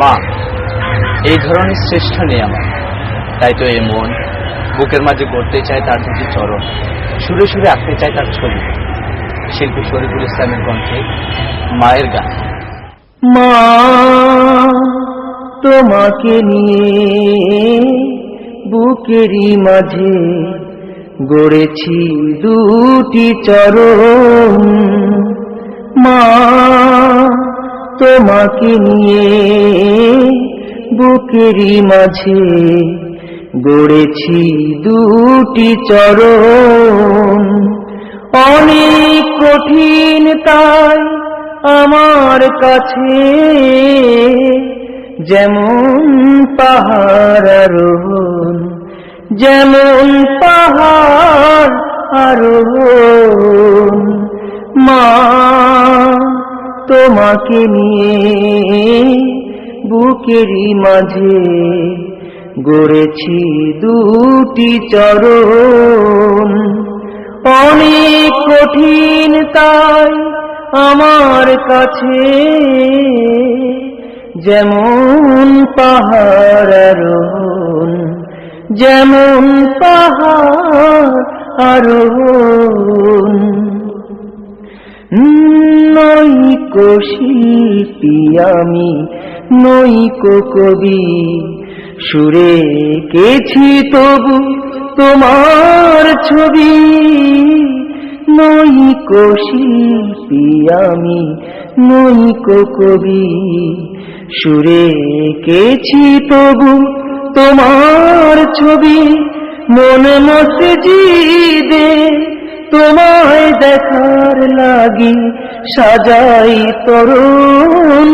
মা, এই ধরনের শ্রেষ্ঠ আমার। তাই তো এই মন বুকের মাঝে গড়তে চায় তার দুটি চরণ। সুরে সুরে আঁকতে চায় তার ছবি। শিল্পী শরীফুল ইসলামের কণ্ঠে মায়ের গান। মা, তোমাকে নিয়ে বুকেরই মাঝে গড়েছি দুটি চরণ। মা তোমাকে নিয়ে বুকেরই মাঝে গড়েছি দুটি চরণ। অনেক কঠিন তাই আমার কাছে যেমন পাহাড় আরোহণ, যেমন পাহাড় আরোহণ। মা তোমাকে নিয়ে বুকেরই মাঝে গড়েছি দুটি চরণ। অনেক কঠিন তাই আমার কাছে যেমন পাহাড় যেমন পাহাড় আরোহণ। নৈকো শিল্পী, আমি নৈকো কবি। সুরে কেছি তবু তোমার ছবি। নৈকো শিল্পী, আমি নৈকো কবি। সুরে কেছি তবু তোমার ছবি। মন মসজিদে তোমায় দেখার লাগি সাজাই তরুণ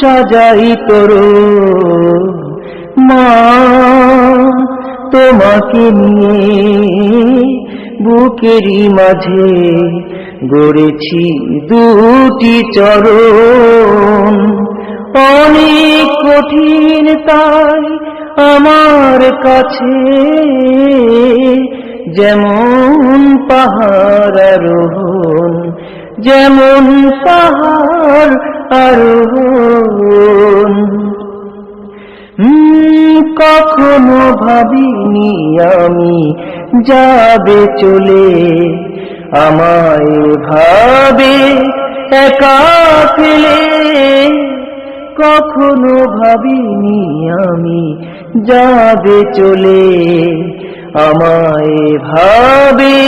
সাজাই তরুণ। মা, তোমাকে নিয়ে বুকেরই মাঝে গড়েছি দুটি চরণ। অনেক কঠিন তাই আমার কাছে যেমন পাহাড় আরোহণ যেমন পাহাড় আরোহণ কখনো ভাবিনি আমি যাবে চলে, আমায় ভাবে একা ফেলে। কখনো ভাবিনি আমি যাবে চলে আমায় ভাবে,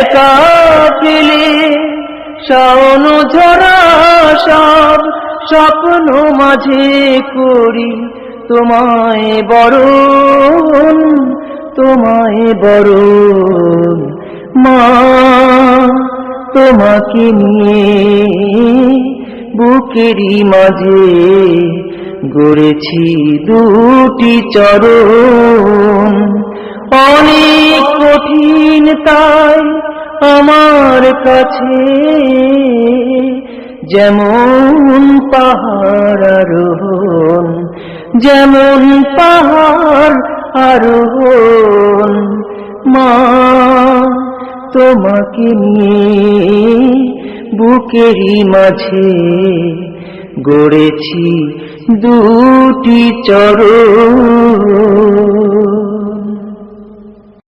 একা ফেলে শাওন ঝরা সব স্বপ্ন মাঝে করি। তোমায় বরণ তোমায় বরণ, মা, তোমাকে নিয়ে বুকেরই মাঝে গড়েছি দুটি চরণ। অনেক কঠিন তাই আমার কাছে। যেমন পাহাড় আরোহণ, যেমন পাহাড় আরোহণ, মা তোমাকে নিয়ে বুকেরই মাঝে গড়েছি দুটি চরণ।